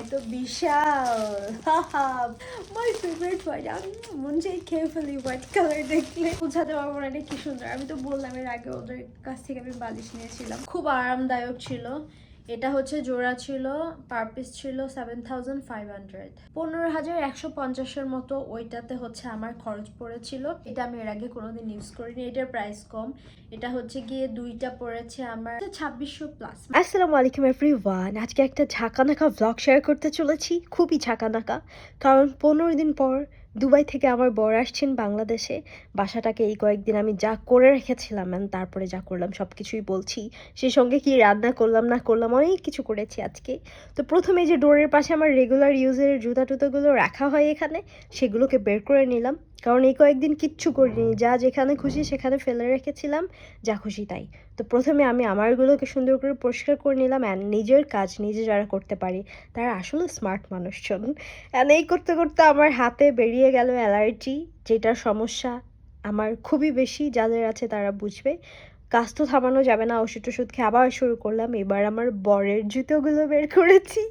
এত বিশাল। My favourite white আমি মন চাই খেয়ে ফেলি হোয়াইট কালার দেখলে বোঝাতে পারব না এটা কি সুন্দর। আমি তো বললাম এর আগে ওদের কাছ থেকে আমি বালিশ নিয়েছিলাম। খুব আরামদায়ক ছিল। এটা হচ্ছে জোড়া ছিল পার পিস ছিল সেভেন থাউজেন্ড ফাইভ হান্ড্রেড পনেরো হাজার একশো পঞ্চাশের মতো ওইটাতে হচ্ছে আমার খরচ পড়েছিল। এটা আমি এর আগে কোনোদিন ইউজ করিনি, এটার প্রাইস কম। এটা হচ্ছে গিয়ে দুইটা পড়েছে আমার ছাব্বিশশো প্লাস আসসালামু আলাইকুম এভরি ওয়ান আজকে একটা ঝাঁকানাকা ব্লগ শেয়ার করতে চলেছি, খুবই ঝাঁকানাকা। কারণ পনেরো দিন পর দুবাই থেকে আমার বর আসছেন বাংলাদেশে। বাসাটাকে এই কয়েকদিন আমি যা করে রেখেছিলাম ম্যাম তারপরে যা করলাম সব কিছুই বলছি। সেই সঙ্গে কি রান্না করলাম, না করলাম, অনেক কিছু করেছি আজকে। তো প্রথমে যে ডোরের পাশে আমার রেগুলার ইউজের জুতা টুতোগুলো রাখা হয় এখানে, সেগুলোকে বের করে নিলাম। কারণ এই কয়েকদিন কিচ্ছু করিনি। যা যেখানে খুশি সেখানে ফেলে রেখেছিলাম, যা খুশি তাই। তো প্রথমে আমি আমারগুলোকে সুন্দর করে পরিষ্কার করে নিলাম অ্যান্ড নিজের কাজ নিজে যারা করতে পারি, তারা আসলে স্মার্ট মানুষজন। অ্যান্ড এই করতে করতে আমার হাতে বেরিয়ে গেল অ্যালার্জি যেটার সমস্যা আমার খুবই বেশি, যাদের আছে তারা বুঝবে। কাজ তো থামানো যাবে না ওষুধ টষুধ খেয়ে আবার শুরু করলাম। এবার আমার বরের জুতোগুলো বের করেছি।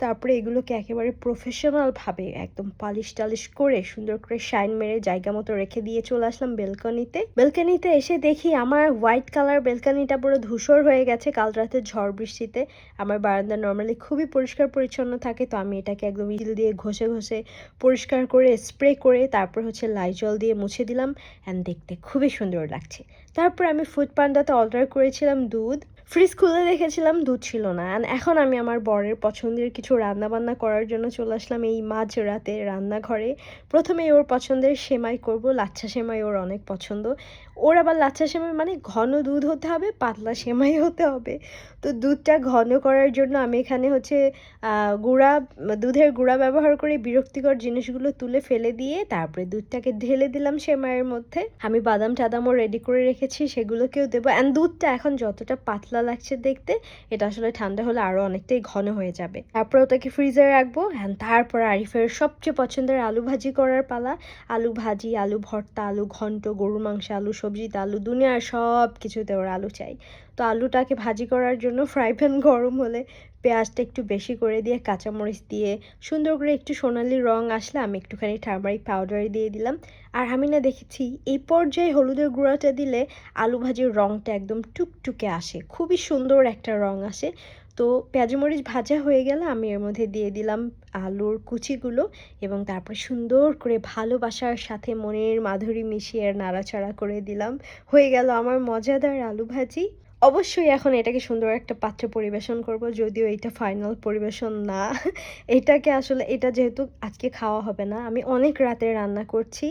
তারপরে এগুলোকে একেবারে প্রফেশনালভাবে একদম পালিশ টালিশ করে সুন্দর করে শাইন মেরে জায়গা মতো রেখে দিয়ে চলে আসলাম বেলকনিতে বেলকনিতে এসে দেখি আমার হোয়াইট কালার বেলকনিটা পুরো ধূসর হয়ে গেছে, কাল রাতে ঝড় বৃষ্টিতে। আমার বারান্দা নর্মালি খুবই পরিষ্কার পরিচ্ছন্ন থাকে, তো আমি এটাকে একদম ইল দিয়ে ঘষে ঘষে পরিষ্কার করে স্প্রে করে তারপর হচ্ছে লাইজল দিয়ে মুছে দিলাম অ্যান্ড দেখতে খুবই সুন্দর লাগছে। তারপর আমি ফুড পান্ডাতে অর্ডার করেছিলাম দুধ। ফ্রিজ খুলে রেখেছিলাম দুধ ছিল না। অ্যান্ড এখন আমি আমার বরের পছন্দের কিছু রান্না বান্না করার জন্য চলে আসলাম এই মাঝ রাতে রান্নাঘরে। প্রথমে ওর পছন্দের সেমাই করব, লাচ্ছা সেমাই ওর অনেক পছন্দ। ওর আবার লাচ্ছা সেমাই মানে ঘন দুধ হতে হবে, পাতলা সেমাই হতে হবে। তো দুধটা ঘন করার জন্য আমি এখানে হচ্ছে গুঁড়া, দুধের গুঁড়া ব্যবহার করে বিরক্তিকর জিনিসগুলো তুলে ফেলে দিয়ে তারপরে দুধটাকে ঢেলে দিলাম সেমাইয়ের মধ্যে। আমি বাদাম, টাদামও রেডি করে রেখেছি, সেগুলোকেও দেবো। অ্যান্ড দুধটা এখন যতটা পাতলা লাগছে দেখতে, এটা আসলে ঠান্ডা হলে আরও অনেকটাই ঘন হয়ে যাবে। তারপর ওটাকে ফ্রিজে রাখব তারপর আরিফের সবচেয়ে পছন্দের আলু ভাজি করার পালা। আলু ভাজি, আলু ভর্তা, আলু ঘন্ট, গরুর মাংস, আলু সবজিতে আলু দুনিয়ার সব কিছুতে ওর আলু চাই। তো আলুটাকে ভাজি করার জন্য ফ্রাই প্যান গরম হলে পেঁয়াজটা একটু বেশি করে দিয়ে, কাঁচামরিচ দিয়ে সুন্দর করে একটু সোনালি রং আসলে আমি একটুখানি টার্মারিক পাউডার দিয়ে দিলাম। আর আমি না দেখেছি, এই পর্যায়ে হলুদের গুঁড়াটা দিলে আলু ভাজির রংটা একদম টুকটুকে আসে। খুবই সুন্দর একটা রং আসে। তো পেঁয়াজমরিচ ভাজা হয়ে গেলে আমি এর মধ্যে দিয়ে দিলাম আলুর কুচিগুলো এবং তারপরে সুন্দর করে ভালোবাসার সাথে মনের মাধুরী মিশিয়ে আর নাড়াচাড়া করে দিলাম। হয়ে গেল আমার মজাদার আলু ভাজি। অবশ্যই এখন এটাকে সুন্দর একটা পাত্রে পরিবেশন করব, যদিও এটা ফাইনাল পরিবেশন না। এটাকে আসলে, এটা যেহেতু আজকে খাওয়া হবে না, আমি অনেক রাতে রান্না করছি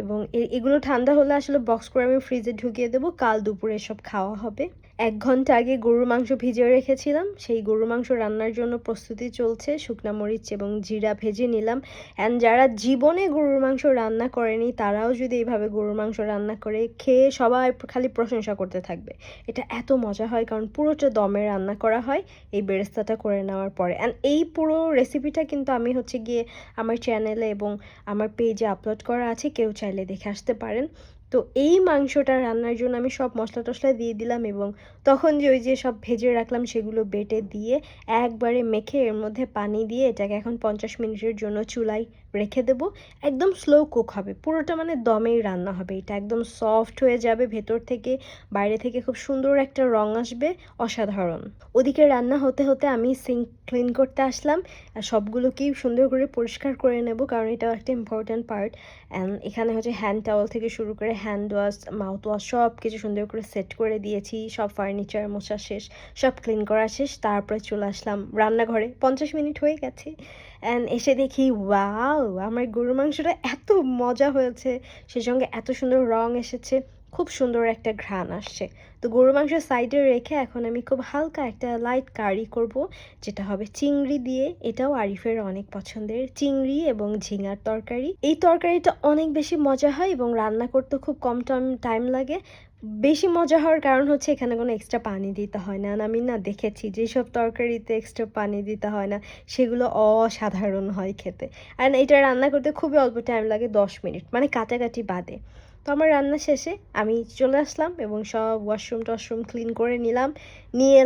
এবং এগুলো ঠান্ডা হলে আসলে বক্স করে আমি ফ্রিজে ঢুকিয়ে দেবো, কাল দুপুরে সব খাওয়া হবে। এক ঘণ্টা আগে গরুর মাংস ভিজিয়ে রেখেছিলাম। সেই গরুর মাংস রান্নার জন্য প্রস্তুতি চলছে। শুকনা মরিচ এবং জিরা ভেজে নিলাম। অ্যান্ড যারা জীবনে গরুর মাংস রান্না করেনি, তারাও যদি এইভাবে গরুর মাংস রান্না করে খেয়ে সবাই খালি প্রশংসা করতে থাকবে। এটা এত মজা হয়, কারণ পুরোটা দমে রান্না করা হয়। এই বেরেস্তাটা করে নেওয়ার পরে। অ্যান্ড এই পুরো রেসিপিটা কিন্তু আমি হচ্ছে গিয়ে আমার চ্যানেলে এবং আমার পেজে আপলোড করা আছে। কেউ চাইলে দেখে আসতে পারেন। তো এই মাংসটা রান্নার জন্য আমি সব মশলা টশলা দিয়ে দিলাম এবং তখন যে ওই যে সব ভেজে রাখলাম সেগুলো বেটে দিয়ে একবারে মেখে এর মধ্যে পানি দিয়ে এটাকে এখন পঞ্চাশ মিনিটের জন্য চুলায় রেখে দেব। একদম স্লো কুক হবে। পুরোটা মানে দমেই রান্না হবে। এটা একদম সফট হয়ে যাবে। ভেতর থেকে বাইরে থেকে খুব সুন্দর একটা রং আসবে। অসাধারণ। ওদিকে রান্না হতে হতে আমি সিঙ্ক ক্লিন করতে আসলাম। আর সবগুলোকেই সুন্দর করে পরিষ্কার করে নেব কারণ এটাও একটা ইম্পর্ট্যান্ট পার্ট অ্যান্ড এখানে হচ্ছে হ্যান্ড টাওয়াল থেকে শুরু করে হ্যান্ড ওয়াশ মাউথ ওয়াশ সব কিছু সুন্দর করে সেট করে দিয়েছি। সব ফার্নিচার মোছা শেষ, সব ক্লিন করা শেষ। তারপরে চলে আসলাম রান্নাঘরে। পঞ্চাশ মিনিট হয়ে গেছে। অ্যান্ড এসে দেখি, ওয়াও, আমার গরুর মাংসটা এত মজা হয়েছে। সেই সঙ্গে এত সুন্দর রং এসেছে। খুব সুন্দর একটা ঘ্রাণ আসছে। তো গরুর মাংস সাইডে রেখে এখন আমি খুব হালকা একটা লাইট কারি করব, যেটা হবে চিংড়ি দিয়ে। এটাও আরিফের অনেক পছন্দের। চিংড়ি এবং ঝিঙার তরকারি। এই তরকারিটা অনেক বেশি মজা হয় এবং রান্না করতে খুব কম টাইম লাগে। বেশি মজা হওয়ার কারণ হচ্ছে এখানে কোনো এক্সট্রা পানি দিতে হয় না। আমি না দেখেছি যেসব তরকারিতে এক্সট্রা পানি দিতে হয় না। সেগুলো অসাধারণ হয় খেতে। আর এটা রান্না করতে খুবই অল্প টাইম লাগে, দশ মিনিট মানে কাটাকাটি বাদে। তো আমার রান্না শেষে আমি চলে আসলাম এবং সব ওয়াশরুম টশরুম ক্লিন করে নিলাম। নিয়ে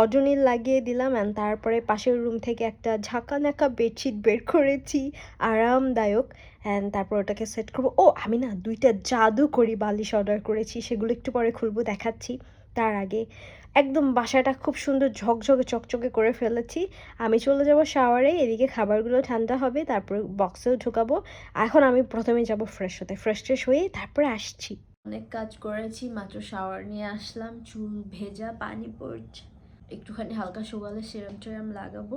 অডনিল লাগিয়ে দিলাম অ্যান্ড তারপরে পাশের রুম থেকে একটা ঝাঁকা নাকা বেডশিট বের করেছি, আরামদায়ক। অ্যান্ড তারপর ওটাকে সেট করব। ও, আমি না দুইটা জাদু করি বালিশ অর্ডার করেছি, সেগুলো একটু পরে খুলবো, দেখাচ্ছি। তার আগে। একদম বাসাটা খুব সুন্দর ঝকঝকে চকচকে করে ফেলেছি। আমি চলে যাব শাওয়ারে, এদিকে খাবারগুলো ঠান্ডা হবে, তারপরে বক্সেও ঢুকাবো। এখন আমি প্রথমে যাব ফ্রেশ হতে। ফ্রেশ ট্রেশ হয়ে তারপরে আসছি। অনেক কাজ করেছি, মাত্র শাওয়ার নিয়ে আসলাম, চুল ভেজা, পানি পড়ছে। একটুখানি হালকা সকালে সেরাম টেরাম লাগাবো।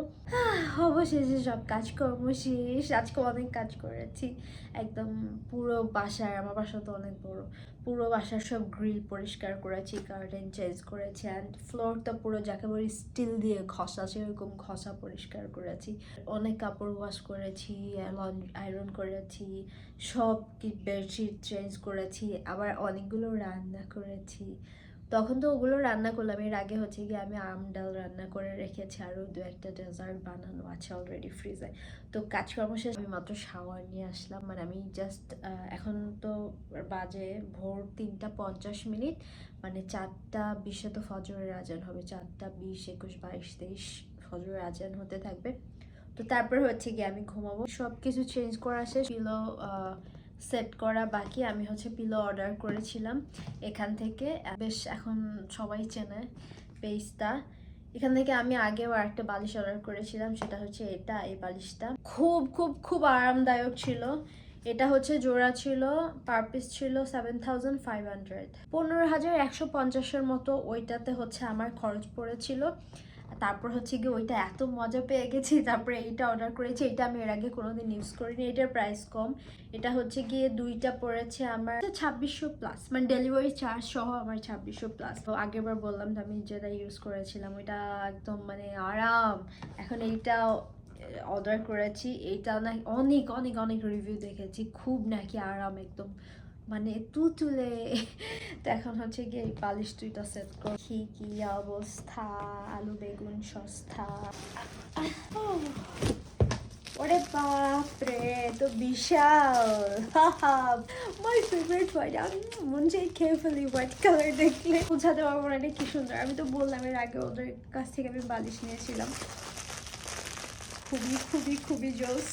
অবশেষে সব কাজকর্ম শেষ। আজকে অনেক কাজ করেছি। একদম পুরো বাসার, আমার বাসা তো অনেক বড়। পুরো বাসার সব গ্রিল পরিষ্কার করেছি গার্ডেন চেঞ্জ করেছি অ্যান্ড ফ্লোরটা পুরো যাকে বলি স্টিল দিয়ে ঘষা, সেরকম ঘষা পরিষ্কার করেছি। অনেক কাপড় ওয়াশ করেছি আয়রন করেছি সব কি বেডশিট চেঞ্জ করেছি, আবার অনেকগুলো রান্না করেছি। তখন তো ওগুলো রান্না করলাম। এর আগে হচ্ছে কি আমি আম ডাল রান্না করে রেখেছি, আরও দু একটা ডেজার্ট বানানো আছে অলরেডি ফ্রিজে তো কাজকর্ম শেষ আমি মাত্র শাওয়ার নিয়ে আসলাম। মানে আমি জাস্ট এখন তো বাজে ভোর তিনটা পঞ্চাশ মিনিট। মানে চারটা বিশে তো ফজরের আজান হবে। চারটা বিশ, একুশ, বাইশ, তেইশ ফজরের আজান হতে থাকবে। তো তারপর হচ্ছে কি আমি ঘুমাবো। সব কিছু চেঞ্জ করা শেষ। পিলো সেট করা বাকি আমি হচ্ছে পিলো অর্ডার করেছিলাম। এখান থেকে, বেশ এখন সবাই চেনে পেজটা এখান থেকে আমি আগেও আরেকটা বালিশ অর্ডার করেছিলাম, সেটা হচ্ছে এটা, এই বালিশটা। খুব খুব খুব আরামদায়ক ছিল। এটা হচ্ছে জোড়া ছিল পার পিস ছিল সেভেন থাউজেন্ড ফাইভ হান্ড্রেড পনেরো হাজার একশো পঞ্চাশের মতো ওইটাতে হচ্ছে আমার খরচ পড়েছিল। তারপর হচ্ছে কি ওইটা এত মজা পেয়ে গেছি, তারপরে এইটা অর্ডার করেছি এটা আমি এর আগে কোনোদিন ইউজ করিনি, এটার প্রাইস কম। এটা হচ্ছে গিয়ে দুইটা পড়েছে আমার ছাব্বিশশো প্লাস মানে ডেলিভারি চার্জ সহ আমার ছাব্বিশশো প্লাস তো আগেরবার বললাম তো আমি যেটা ইউজ করেছিলাম, ওইটা একদম মানে আরাম। এখন এইটা অর্ডার করেছি, এইটা না অনেক অনেক অনেক রিভিউ দেখেছি, খুব নাকি আরাম একদম। মানে তুতুলে। তো এখন হচ্ছে গিয়ে এই পালিশ দুইটা সেট করছি কি অবস্থা? আলু, বেগুন, সস্তা। ওরে বাপরে, তো বিশাল। মাই ফেভারিট হোয়াইট আমি মন চাই খেয়ে ফেলি হোয়াইট কালার দেখলে। বোঝাতে পারব না কি সুন্দর। আমি তো বললাম এর আগে ওদের কাছ থেকে আমি বালিশ নিয়েছিলাম। খুবই খুবই খুবই জোস।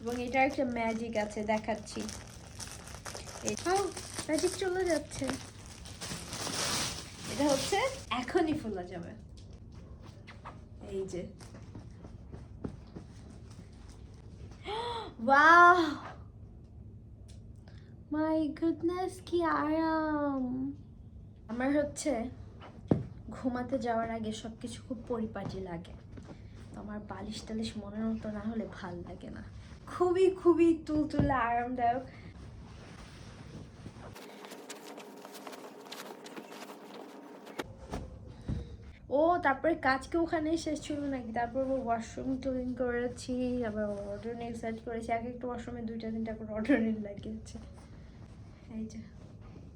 এবং এটার একটা ম্যাজিক আছে, দেখাচ্ছি। ম্যাজিক চলে যাচ্ছে। এটা হচ্ছে এখনই ফুলা যাবে। এই যে। ওয়াও! মাই গুডনেস কি আরাম! আমার হচ্ছে ঘুমাতে যাওয়ার আগে সব কিছু খুব পরিপাটি লাগে। তো আমার বালিশ টালিশ মনের মতো না হলে ভালো লাগে না। খুবই খুবই তুলতুলে আরামদায়ক। ও, তারপরে কাজ কি ওখানে শেষ ছিল নাকি? তারপর ও ওয়াশরুম ক্লিন করেছি, আবার অর্ডার সেট করেছি। এক একটা ওয়াশরুমে দুইটা, তিনটা করে অর্ডার লাগিয়েছে। এই যে,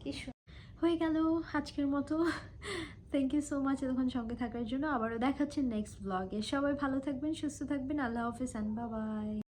কি হয়ে গেল আজকের মতো। থ্যাংক ইউ সো মাচ এতক্ষণ সঙ্গে থাকার জন্য। আবারও দেখাচ্ছেন নেক্সট ব্লগে সবাই ভালো থাকবেন, সুস্থ থাকবেন। আল্লাহ হাফিজ অ্যান্ড বাবাই